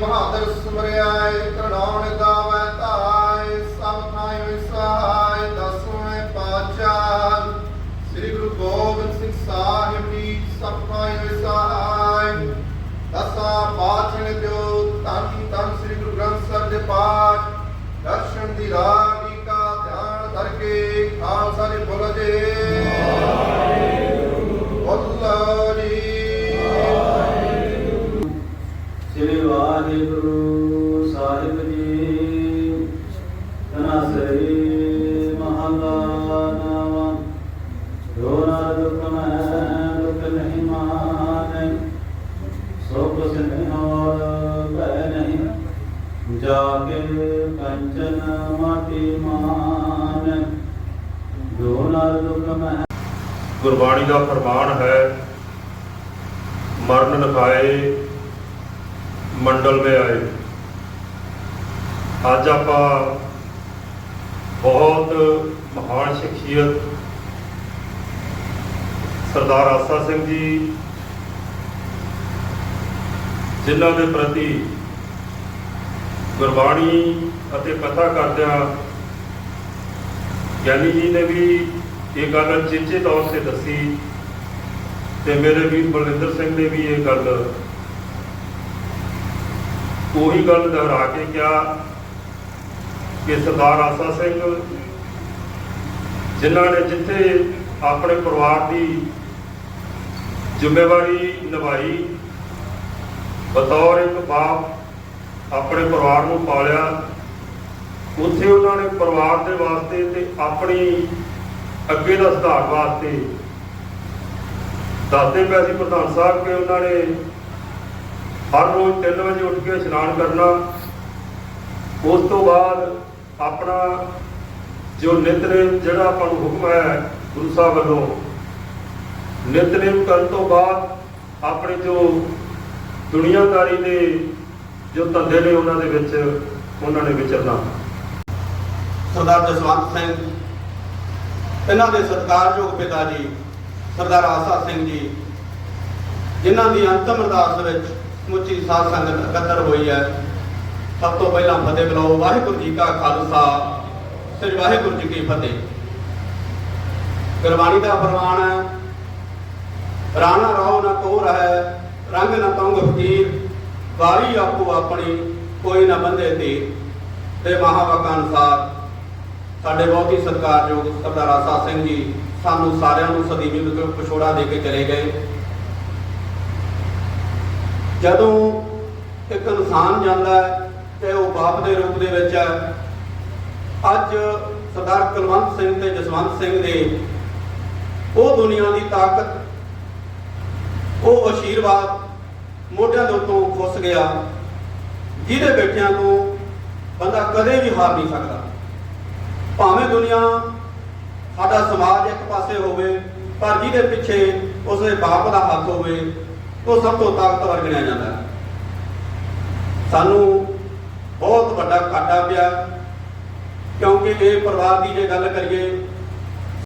ਬਹਾਦਰ ਸਿਮਰਿਆਏ ਕਰਣਾਉਣ ਦਾ ਸਾਹਿਬ ਜੀ ਸਭ ਥਾਈ ਹੋਇ ਸਹਾਇ ਦਸਾਂ ਪਾਤਸ਼ਾਹ ਨੇ ਜੋ ਤਨ ਤਨ ਸ੍ਰੀ ਗੁਰੂ ਗ੍ਰੰਥ ਸਾਹਿਬ ਦੇ ਪਾਠ, ਦਰਸ਼ਨ ਦੀ ਰਾਹ ਨਹੀਂ ਕੰਚਨ ਮਾਟੀ ਮਾਨ ਰੋਣਾ ਦੁਖ ਮੈਂ ਗੁਰਬਾਣੀ ਦਾ ਫਰਮਾਨ ਹੈ, ਮਰਨ ਲਖਾਏ ਮੰਡਲ ਮੇ ਆਏ। ਅੱਜ ਆਪਾਂ ਬਹੁਤ ਮਹਾਨ ਸ਼ਖਸੀਅਤ ਸਰਦਾਰ ਆਸਾ ਸਿੰਘ ਜੀ, ਜਿਨ੍ਹਾਂ ਦੇ ਪ੍ਰਤੀ ਗੁਰਬਾਣੀ ਅਤੇ ਕਥਾ ਕਰਦਿਆਂ ਗਿਆਨੀ ਜੀ ਨੇ ਵੀ ਇਹ ਗੱਲ ਚੇਚੇ ਤੌਰ ਤੇ ਦੱਸੀ ਤੇ ਮੇਰੇ ਵੀਰ ਬਲਵਿੰਦਰ ਸਿੰਘ ਨੇ ਵੀ ਇਹ ਗੱਲ ਉਹੀ ਗੱਲ ਦੁਹਰਾ ਕੇ ਕਿਹਾ ਕਿ ਸਰਦਾਰ ਆਸਾ ਸਿੰਘ, ਜਿਨ੍ਹਾਂ ਨੇ ਜਿੱਥੇ ਆਪਣੇ ਪਰਿਵਾਰ ਦੀ ਜ਼ਿੰਮੇਵਾਰੀ ਨਿਭਾਈ, ਬਤੌਰ ਇੱਕ ਬਾਪ ਆਪਣੇ ਪਰਿਵਾਰ ਨੂੰ ਪਾਲਿਆ। ਉੱਥੇ ਉਹਨਾਂ ਨੇ ਪਰਿਵਾਰ ਦੇ ਵਾਸਤੇ ਤੇ ਆਪਣੀ ਅੱਗੇ ਦਾ ਸੁਧਾਰ ਵਾਸਤੇ ਦੱਸਦੇ ਪਏ ਸੀ ਪ੍ਰਧਾਨ ਸਾਹਿਬ ਕਿ ਉਹਨਾਂ ਨੇ ਹਰ ਰੋਜ਼ 3 ਵਜੇ ਉੱਠ ਕੇ ਇਸ਼ਨਾਨ ਕਰਨਾ। ਉਸ ਤੋਂ ਬਾਅਦ ਆਪਣਾ ਜੋ ਨਿਤਨੇਮ ਜਿਹੜਾ ਆਪਾਂ ਨੂੰ ਹੁਕਮ ਹੈ ਗੁਰੂ ਸਾਹਿਬ ਵੱਲੋਂ ਨਿਤਨੇਮ ਕਰਨ ਤੋਂ ਬਾਅਦ ਆਪਣੇ ਜੋ ਦੁਨੀਆਦਾਰੀ ਦੇ ਜੋ ਧੰਦੇ ਨੇ ਉਹਨਾਂ ਦੇ ਵਿੱਚ, ਉਹਨਾਂ ਨੇ ਵਿਚਰਨਾ। ਸਰਦਾਰ ਜਸਵੰਤ ਸਿੰਘ ਇਹਨਾਂ ਦੇ ਸਤਿਕਾਰਯੋਗ ਪਿਤਾ ਜੀ, ਸਰਦਾਰ ਆਸਾ ਸਿੰਘ ਜੀ, ਜਿਨ੍ਹਾਂ ਦੀ ਅੰਤਮ ਅਰਦਾਸ ਵਿੱਚ ਸਮੁੱਚੀ ਸਾਧ ਸੰਗਤ ਇਕੱਤਰ ਹੋਈ ਹੈ। ਸਭ ਤੋਂ ਪਹਿਲਾਂ ਫਤਿਹ ਬੁਲਾਓ, ਵਾਹਿਗੁਰੂ ਜੀ ਕਾ ਖਾਲਸਾ, ਸ੍ਰੀ ਵਾਹਿਗੁਰੂ ਜੀ ਕੀ ਫਤਿਹ। ਗੁਰਬਾਣੀ ਦਾ ਫਰਮਾਨ ਹੈ, ਰਾਣਾ ਰਾਉ ਨਾ ਕੋ ਰਹਿ ਰੰਗ ਨਾ ਤੰਗ ਫਕੀਰ। ਵਾਰੀ ਆਪੋ ਆਪਣੀ ਕੋਈ ਨਾ ਬੰਦੇ ਤੇ ਤੇ ਮਹਾਵਾਕਾਂ ਅਨੁਸਾਰ ਸਾਡੇ ਬਹੁਤ ਹੀ ਸਤਿਕਾਰਯੋਗ ਸਰਦਾਰ ਆਸਾ ਸਿੰਘ ਜੀ ਸਾਨੂੰ ਸਾਰਿਆਂ ਨੂੰ ਸਦੀਵੀ ਵਿੱਚ ਵਿਛੋੜਾ ਦੇ ਕੇ ਚਲੇ ਗਏ। ਜਦੋਂ ਇੱਕ ਇਨਸਾਨ ਜਾਂਦਾ ਹੈ ਤੇ ਉਹ ਬਾਪ ਦੇ ਰੂਪ ਦੇ ਵਿੱਚ ਹੈ, ਅੱਜ ਸਰਦਾਰ ਕੁਲਵੰਤ ਸਿੰਘ ਤੇ ਜਸਵੰਤ ਸਿੰਘ ਦੇ ਉਹ ਦੁਨੀਆ ਦੀ ਤਾਕਤ, ਉਹ ਆਸ਼ੀਰਵਾਦ ਮੋਢਿਆਂ ਦੇ ਉੱਤੋਂ ਖੁੱਸ ਗਿਆ। ਜਿਹਦੇ ਬੈਠਿਆਂ ਤੋਂ ਬੰਦਾ ਕਦੇ ਵੀ ਹਾਰ ਨਹੀਂ ਸਕਦਾ। ਭਾਵੇਂ ਦੁਨੀਆ ਸਾਡਾ ਸਮਾਜ ਇੱਕ ਪਾਸੇ ਹੋਵੇ, ਪਰ ਜਿਹਦੇ ਪਿੱਛੇ ਉਸਦੇ ਬਾਪ ਦਾ ਹੱਥ ਹੋਵੇ, ਉਹ ਸਭ ਤੋਂ ਤਾਕਤਵਰ ਗਿਣਿਆ ਜਾਂਦਾ ਸਾਨੂੰ ਬਹੁਤ ਵੱਡਾ ਘਾਟਾ ਪਿਆ, ਕਿਉਂਕਿ ਇਹ ਪਰਿਵਾਰ ਦੀ ਜੇ ਗੱਲ ਕਰੀਏ